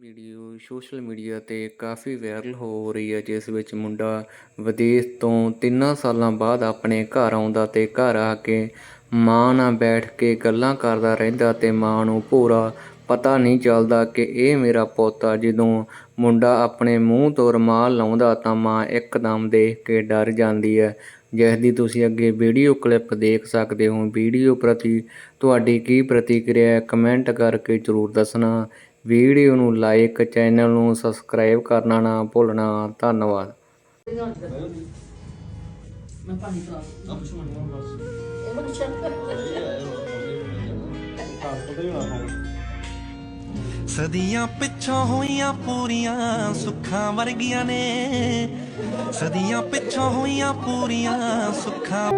Video, social media ਤੇ ਕਾਫੀ viral ਹੋ ਰਹੀ ਹੈ, ਜਿਸ ਵਿੱਚ ਮੁੰਡਾ ਵਿਦੇਸ਼ ਤੋਂ ਤਿੰਨਾਂ ਸਾਲਾਂ ਬਾਅਦ ਆਪਣੇ ਘਰ ਆਉਂਦਾ ਤੇ ਘਰ ਆ ਕੇ ਮਾਂ ਨਾਲ ਬੈਠ ਕੇ ਗੱਲਾਂ ਕਰਦਾ ਰਹਿੰਦਾ ਤੇ ਮਾਂ ਨੂੰ ਪੂਰਾ ਪਤਾ ਨਹੀਂ ਚੱਲਦਾ ਕਿ ਇਹ ਮੇਰਾ ਪੋਤਾ ਜਦੋਂ ਮੁੰਡਾ ਆਪਣੇ ਮੂੰਹ ਤੋਂ ਰੁਮਾਲ ਲਾਉਂਦਾ ਤਾਂ ਮਾਂ ਇੱਕਦਮ ਦੇਖ ਕੇ ਡਰ ਜਾਂਦੀ ਹੈ। ਜਿਸ ਦੀ ਤੁਸੀਂ ਅੱਗੇ ਵੀਡੀਓ ਕਲਿੱਪ ਦੇਖ ਸਕਦੇ ਹੋ। ਵੀਡੀਓ ਪ੍ਰਤੀ ਤੁਹਾਡੀ ਕੀ ਪ੍ਰਤੀਕਿਰਿਆ ਹੈ? ਕਮੈਂਟ ਕਰਕੇ ਜ਼ਰੂਰ ਦੱਸਣਾ। ਵੀਡੀਓ ਨੂੰ ਲਾਈਕ ਚੈਨਲ ਨੂੰ ਸਬਸਕ੍ਰਾਈਬ ਕਰਨਾ ਨਾ ਭੁੱਲਣਾ। ਧੰਨਵਾਦ। ਮੈਂ ਪਾਣੀ ਪਾ ਸਦੀਆਂ ਪਿੱਛੋਂ ਹੋਈਆਂ ਪੂਰੀਆਂ ਸੁੱਖਾਂ ਵਰਗੀਆਂ ਨੇ। ਸਦੀਆਂ ਪਿੱਛੋਂ ਹੋਈਆਂ ਪੂਰੀਆਂ ਸੁੱਖਾਂ